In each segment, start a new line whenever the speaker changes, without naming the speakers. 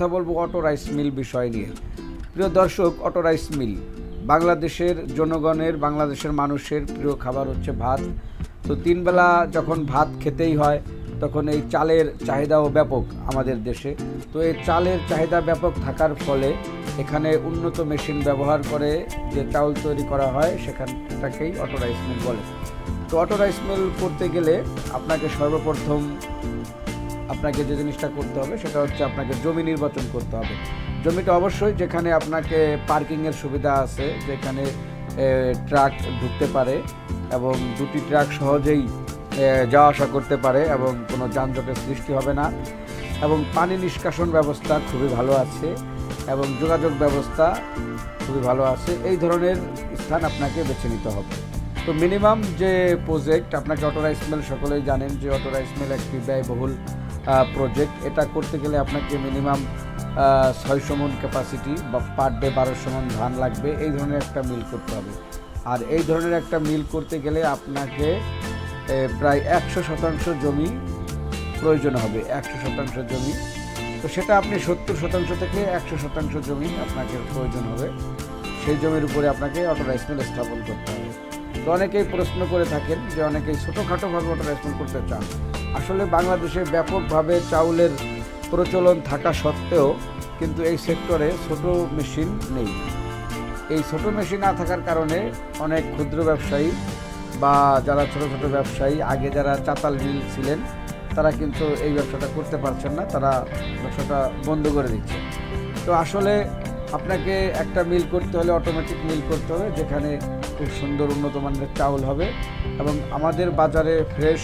কথা বলব auto rice mill বিষয় নিয়ে। প্রিয় দর্শক, অটো রাইস মিল, বাংলাদেশের জনগণের, বাংলাদেশের মানুষের প্রিয় খাবার হচ্ছে ভাত। তো তিনবেলা যখন ভাত খেতেই হয়, তখন এই চালের চাহিদাও ব্যাপক আমাদের দেশে। তো এই চালের চাহিদা ব্যাপক থাকার ফলে এখানে উন্নত মেশিন ব্যবহার করে যে চাউল তৈরি করা হয়, সেখানটাকেই অটো রাইস মিল বলে। তো অটো রাইস মিল করতে গেলে আপনাকে সর্বপ্রথম আপনাকে যে জিনিসটা করতে হবে সেটা হচ্ছে আপনাকে জমি নির্বাচন করতে হবে। জমিটা অবশ্যই যেখানে আপনাকে পার্কিংয়ের সুবিধা আছে, যেখানে ট্রাক ঢুকতে পারে এবং দুটি ট্রাক সহজেই যাওয়া আসা করতে পারে এবং কোনো যানজটের সৃষ্টি হবে না। এবং পানি নিষ্কাশন ব্যবস্থা খুবই ভালো আছে এবং যোগাযোগ ব্যবস্থা খুবই ভালো আছে। এই ধরনের স্থান আপনাকে বেছে নিতে হবে। তো মিনিমাম যে প্রজেক্ট আপনাকে অটো রাইস মিল সকলেই জানেন যে অটো রাইস মিল একটি ব্যয়বহুল প্রজেক্ট এটা করতে গেলে আপনাকে মিনিমাম ছয়শো মন ক্যাপাসিটি বা পার ডে বারোশো মন ধান লাগবে। এই ধরনের একটা মিল করতে হবে। আর এই ধরনের একটা মিল করতে গেলে আপনাকে প্রায় একশো শতাংশ জমি প্রয়োজন হবে, একশো শতাংশ জমি। তো সেটা আপনি সত্তর শতাংশ থেকে একশো শতাংশ জমি আপনাকে প্রয়োজন হবে। সেই জমির উপরে আপনাকে অটো রাইস মিল স্থাপন করতে হবে। তো অনেকেই প্রশ্ন করে থাকেন যে, অনেকেই ছোটোখাটোভাবে অটো রাইস মিল করতে চান। আসলে বাংলাদেশে ব্যাপকভাবে চাউলের প্রচলন থাকা সত্ত্বেও কিন্তু এই সেক্টরে ছোট মেশিন নেই। এই ছোট মেশিন না থাকার কারণে অনেক ক্ষুদ্র ব্যবসায়ী বা যারা ছোট ছোট ব্যবসায়ী, আগে যারা চাতাল মিল ছিলেন, তারা কিন্তু এই ব্যবসাটা করতে পারছেন না, তারা ব্যবসাটা বন্ধ করে দিচ্ছে। তো আসলে আপনাকে একটা মিল করতে হলে, অটোমেটিক মিল করতে হবে, যেখানে খুব সুন্দর উন্নত মানের চাউল হবে এবং আমাদের বাজারে ফ্রেশ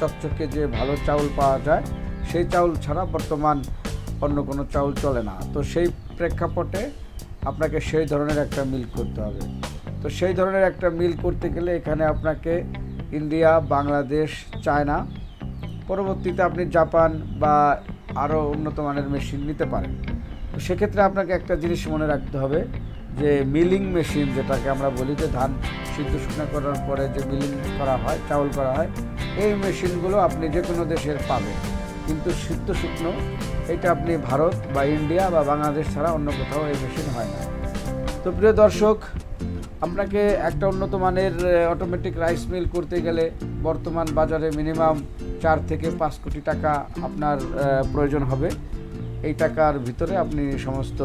চকচকে যে ভালো চাউল পাওয়া যায়, সেই চাউল ছাড়া বর্তমান অন্য কোনো চাউল চলে না। তো সেই প্রেক্ষাপটে আপনাকে সেই ধরনের একটা মিল করতে হবে। তো সেই ধরনের একটা মিল করতে গেলে এখানে আপনাকে ইন্ডিয়া, বাংলাদেশ, চায়না, পরবর্তীতে আপনি জাপান বা আরও উন্নত মানের মেশিন নিতে পারেন। তো সেক্ষেত্রে আপনাকে একটা জিনিস মনে রাখতে হবে যে মিলিং মেশিন যেটাকে আমরা বলি, যে ধান সিদ্ধ শুকনো করার পরে যে মিলিং করা হয়, চাউল করা হয়, এই মেশিনগুলো আপনি যে কোনো দেশের পাবেন। কিন্তু সিদ্ধ শুকনো, এটা আপনি ভারত বা ইন্ডিয়া বা বাংলাদেশ ছাড়া অন্য কোথাও এই মেশিন হয় না। তো প্রিয় দর্শক, আপনাকে একটা উন্নত মানের অটোমেটিক রাইস মিল করতে গেলে বর্তমান বাজারে মিনিমাম চার থেকে পাঁচ কোটি টাকা আপনার প্রয়োজন হবে। এই টাকার ভিতরে আপনি সমস্ত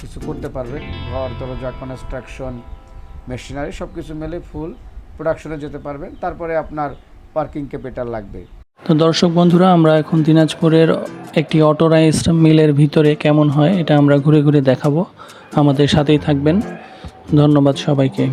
কিছু করতে পারবেন। ঘর, দরজা কনস্ট্রাকশন মেশিনারি সব কিছু মেলে ফুল প্রোডাকশনে যেতে পারবেন। তারপরে আপনার পার্কিং ক্যাপিটাল লাগবে।
তো দর্শক বন্ধুরা, আমরা এখন দিনাজপুরের একটি অটোরাইজড মিলের ভিতরে কেমন হয়, এটা আমরা ঘুরে ঘুরে দেখাবো। আমাদের সাথেই থাকবেন। ধন্যবাদ সবাইকে।